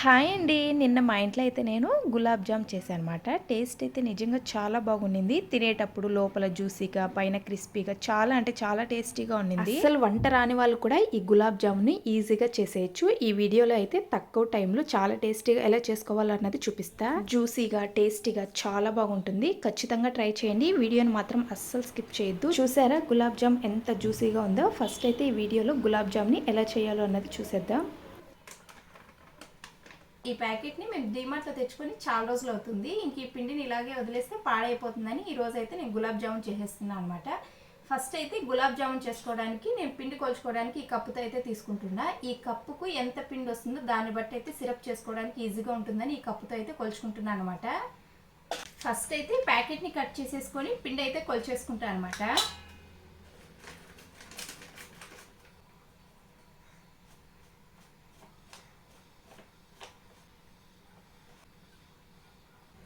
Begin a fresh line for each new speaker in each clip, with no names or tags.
Hi అండి. నిన్న మా ఇంట్లో అయితే నేను గులాబ్ జామ్ చేశాను అనమాట టేస్ట్ అయితే నిజంగా చాలా బాగుండింది. తినేటప్పుడు లోపల జ్యూసీగా పైన క్రిస్పీగా చాలా అంటే చాలా టేస్టీగా ఉండింది. అసలు వంట రాని వాళ్ళు కూడా ఈ గులాబ్ జామ్ని ఈజీగా చేసేయచ్చు. ఈ వీడియోలో అయితే తక్కువ టైంలో చాలా టేస్టీగా ఎలా చేసుకోవాలన్నది చూపిస్తా. జ్యూసీగా టేస్టీగా చాలా బాగుంటుంది. ఖచ్చితంగా ట్రై చేయండి. వీడియోని మాత్రం అస్సలు స్కిప్ చేయొద్దు. చూసారా గులాబ్ జామ్ ఎంత జ్యూసీగా ఉందో? ఫస్ట్ అయితే ఈ వీడియోలో గులాబ్ జామ్ని ఎలా చేయాలో అన్నది చూసేద్దాం. ఈ ప్యాకెట్ని మేము డీమార్ట్లో తెచ్చుకొని చాలా రోజులు అవుతుంది. ఇంక ఈ పిండిని ఇలాగే వదిలేస్తే పాడైపోతుందని ఈ రోజు అయితే నేను గులాబ్ జామున్ చేసేస్తున్నాను అనమాట ఫస్ట్ అయితే గులాబ్ జామున్ చేసుకోవడానికి నేను పిండి కొలుచుకోవడానికి ఈ కప్పుతో అయితే తీసుకుంటున్నా. ఈ కప్పుకు ఎంత పిండి వస్తుందో దాన్ని బట్టి అయితే సిరప్ చేసుకోవడానికి ఈజీగా ఉంటుందని ఈ కప్పుతో అయితే కొలుచుకుంటున్నాను అనమాట ఫస్ట్ అయితే ప్యాకెట్ని కట్ చేసేసుకొని పిండి అయితే కొలిచేసుకుంటాను అనమాట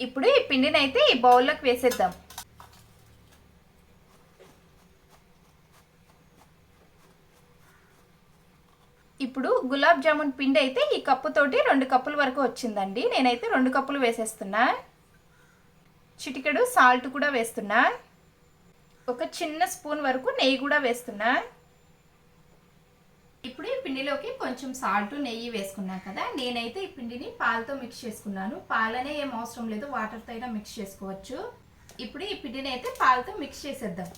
ఇప్పుడు ఈ పిండిని అయితే ఈ బౌల్లోకి వేసేద్దాం. ఇప్పుడు గులాబ్ జామున్ పిండి అయితే ఈ కప్పుతోటి రెండు కప్పుల వరకు వచ్చిందండి. నేనైతే రెండు కప్పులు వేసేస్తున్నా. చిటికెడు సాల్ట్ కూడా వేస్తున్నా. ఒక చిన్న స్పూన్ వరకు నెయ్యి కూడా వేస్తున్నా. ఇప్పుడు ఈ పిండిలోకి కొంచెం సాల్ట్ నెయ్యి వేసుకున్నాను కదా. నేనైతే ఈ పిండిని పాలతో మిక్స్ చేసుకున్నాను. పాలనే ఏం అవసరం లేదు వాటర్తో అయినా మిక్స్ చేసుకోవచ్చు. ఇప్పుడు ఈ పిండిని అయితే పాలతో మిక్స్ చేసేద్దాం.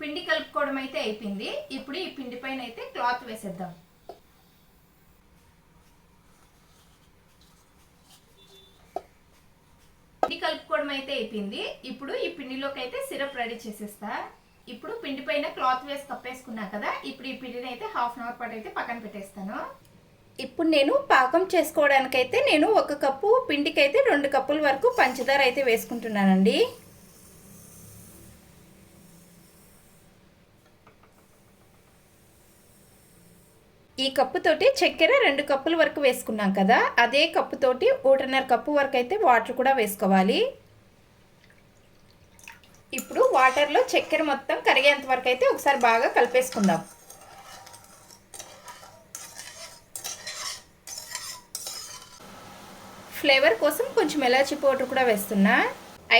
పిండి కలుపుకోవడం అయితే అయిపోయింది. ఇప్పుడు ఈ పిండి పైన అయితే క్లాత్ వేసేద్దాం. పిండి కలుపుకోవడం అయితే అయిపోయింది. ఇప్పుడు ఈ పిండిలోకి అయితే సిరప్ రెడీ చేసేస్తా. ఇప్పుడు పిండి పైన క్లాత్ వేసి కప్పేసుకున్నా కదా ఇప్పుడు ఈ పిండిని అయితే హాఫ్ అన్ అవర్ పాటు అయితే పక్కన పెట్టేస్తాను. ఇప్పుడు నేను పాకం చేసుకోవడానికైతే నేను ఒక కప్పు పిండికి అయితే రెండు కప్పుల వరకు పంచదార అయితే వేసుకుంటున్నానండి. ఈ కప్పుతోటి చక్కెర రెండు కప్పుల వరకు వేసుకున్నాం కదా అదే కప్పుతోటి ఒకటిన్నర కప్పు వరకు అయితే వాటర్ కూడా వేసుకోవాలి. ఇప్పుడు వాటర్లో చక్కెర మొత్తం కరిగేంత వరకు అయితే ఒకసారి బాగా కలిపేసుకుందాం. ఫ్లేవర్ కోసం కొంచెం ఎలాచి పౌడర్ కూడా వేస్తున్నా.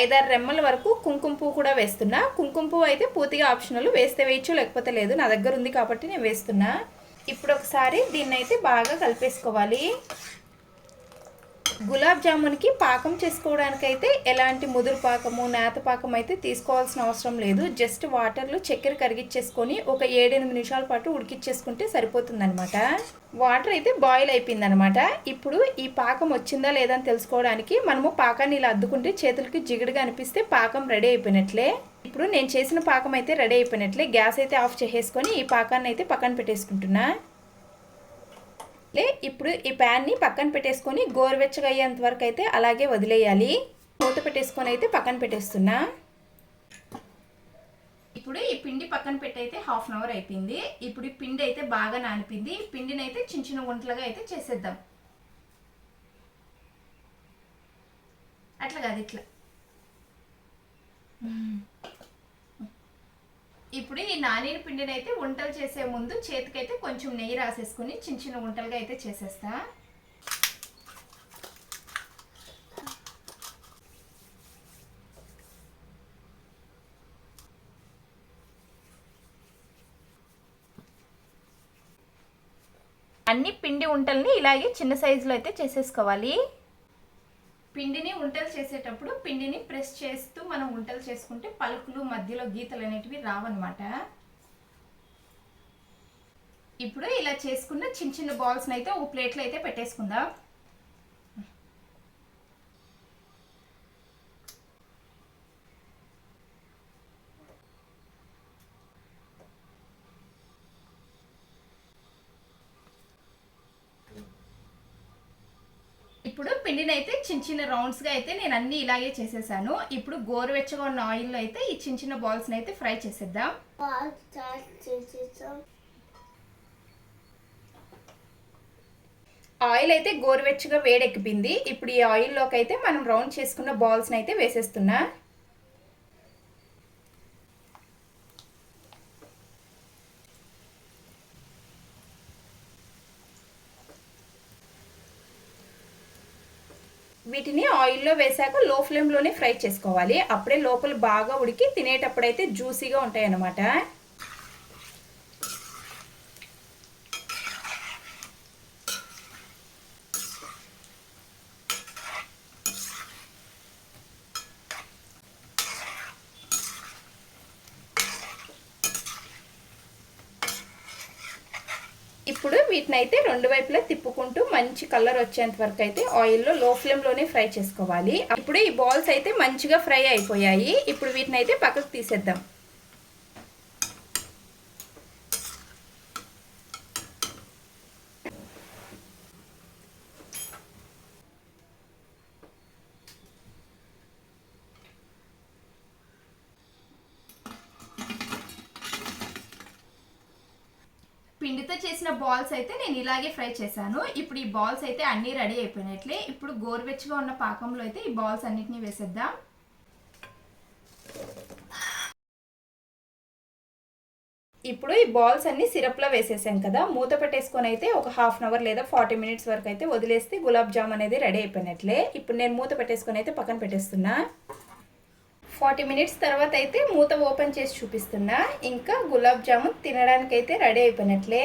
ఐదారు రెమ్మల వరకు కుంకుమ పువ్వు కూడా వేస్తున్నా. కుంకుమ పువ్వు అయితే పూర్తిగా ఆప్షనల్ వేస్తే వేయచ్చు లేకపోతే లేదు నా దగ్గర ఉంది కాబట్టి నేను వేస్తున్నా. ఇప్పుడు ఒకసారి దీన్ని అయితే బాగా కలిపేసుకోవాలి. గులాబ్ జామున్కి పాకం చేసుకోవడానికైతే ఎలాంటి ముదురు పాకము నేత పాకం అయితే తీసుకోవాల్సిన అవసరం లేదు. జస్ట్ వాటర్లో చక్కెర కరిగిచ్చేసుకొని ఒక ఏడెనిమిది నిమిషాల పాటు ఉడికిచ్చేసుకుంటే సరిపోతుందనమాట వాటర్ అయితే బాయిల్ అయిపోయిందనమాట ఇప్పుడు ఈ పాకం వచ్చిందా లేదా అని తెలుసుకోవడానికి మనము పాకాన్ని ఇలా అద్దుకుంటే చేతులకి జిగుడుగా అనిపిస్తే పాకం రెడీ అయిపోయినట్లే. ఇప్పుడు నేను చేసిన పాకం అయితే రెడీ అయిపోయినట్లే. గ్యాస్ అయితే ఆఫ్ చేసేసుకొని ఈ పాకాన్ని అయితే పక్కన పెట్టేసుకుంటున్నా. లే ఇప్పుడు ఈ ప్యాన్ని పక్కన పెట్టేసుకొని గోరువెచ్చగా అయ్యేంత వరకు అయితే అలాగే వదిలేయాలి. మూత పెట్టేసుకొని అయితే పక్కన పెట్టేస్తున్నా. ఇప్పుడు ఈ పిండి పక్కన పెట్టి అయితే హాఫ్ అన్ అవర్ అయిపోయింది. ఇప్పుడు ఈ పిండి అయితే బాగా నానిపింది ఈ పిండిని అయితే చిన్న చిన్న గుంటలుగా అయితే చేసేద్దాం. అట్లా కాదు ఇట్లా. ఇప్పుడు ఈ నానిన పిండిని అయితే వంటలు చేసే ముందు చేతికైతే కొంచెం నెయ్యి రాసేసుకుని చిన్న చిన్న వంటలుగా అయితే చేసేస్తా. అన్ని పిండి వంటల్ని ఇలాగే చిన్న సైజులో అయితే చేసేసుకోవాలి. పిండిని ఉంటలు చేసేటప్పుడు పిండిని ప్రెస్ చేస్తూ మనం వంటలు చేసుకుంటే పలుకులు మధ్యలో గీతలు అనేటివి రావన్నమాట. ఇప్పుడు ఇలా చేసుకున్న చిన్న చిన్న బాల్స్ని అయితే ఒక ప్లేట్లో అయితే పెట్టేసుకుందాం ఇప్పుడు పిండిని అయితే చిన్న చిన్న రౌండ్స్గా అయితే నేను అన్ని ఇలాగే చేసేసాను. ఇప్పుడు గోరువెచ్చగా ఉన్న ఆయిల్లో అయితే ఈ చిన్న చిన్న బాల్స్ని అయితే ఫ్రై చేసేద్దాం. ఆయిల్ అయితే గోరువెచ్చగా వేడెక్కిపోయింది ఇప్పుడు ఈ ఆయిల్లోకి అయితే మనం రౌండ్ చేసుకున్న బాల్స్ని అయితే వేసేస్తున్నా. వీటిని ఆయిల్లో వేసాక లో ఫ్లేమ్లోనే ఫ్రై చేసుకోవాలి. అప్పుడే లోపల బాగా ఉడికి తినేటప్పుడైతే జ్యూసీగా ఉంటాయి అన్నమాట ఇప్పుడు వీటిని అయితే రెండు వైపులా తిప్పుకుంటూ మంచి కలర్ వచ్చేంత వరకు అయితే ఆయిల్లో లో ఫ్లేమ్లోనే ఫ్రై చేసుకోవాలి. ఇప్పుడు ఈ బాల్స్ అయితే మంచిగా ఫ్రై అయిపోయాయి. ఇప్పుడు వీటిని అయితే పక్కకు తీసేద్దాం. పిండితో చేసిన బాల్స్ అయితే నేను ఇలాగే ఫ్రై చేశాను. ఇప్పుడు ఈ బాల్స్ అయితే అన్నీ రెడీ అయిపోయినట్లే. ఇప్పుడు గోరువెచ్చగా ఉన్న పాకంలో అయితే ఈ బాల్స్ అన్నిటిని వేసేద్దాం. ఇప్పుడు ఈ బాల్స్ అన్ని సిరప్లో వేసేసాం కదా. మూత పెట్టేసుకొని అయితే ఒక హాఫ్ అన్ అవర్ లేదా ఫార్టీ మినిట్స్ వరకు అయితే వదిలేస్తే గులాబ్ జామ్ అనేది రెడీ అయిపోయినట్లే. ఇప్పుడు నేను మూత పెట్టేసుకొని అయితే పక్కన పెట్టేస్తున్నా. ఫార్టీ మినిట్స్ తర్వాత అయితే మూత ఓపెన్ చేసి చూపిస్తున్నా. ఇంకా గులాబ్ జామున్ తినడానికైతే రెడీ అయిపోయినట్లే.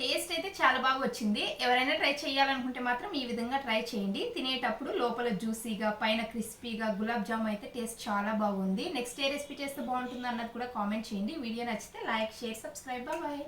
టేస్ట్ అయితే చాలా బాగా వచ్చింది. ఎవరైనా ట్రై చేయాలనుకుంటే మాత్రం ఈ విధంగా ట్రై చేయండి. తినేటప్పుడు లోపల జ్యూసీగా పైన క్రిస్పీగా గులాబ్ జామ్ అయితే టేస్ట్ చాలా బాగుంది. నెక్స్ట్ ఏ రెసిపీ చేస్తే బాగుంటుంది అన్నది కూడా కామెంట్ చేయండి. వీడియో నచ్చితే లైక్ షేర్ సబ్స్క్రైబ్. బాయ్.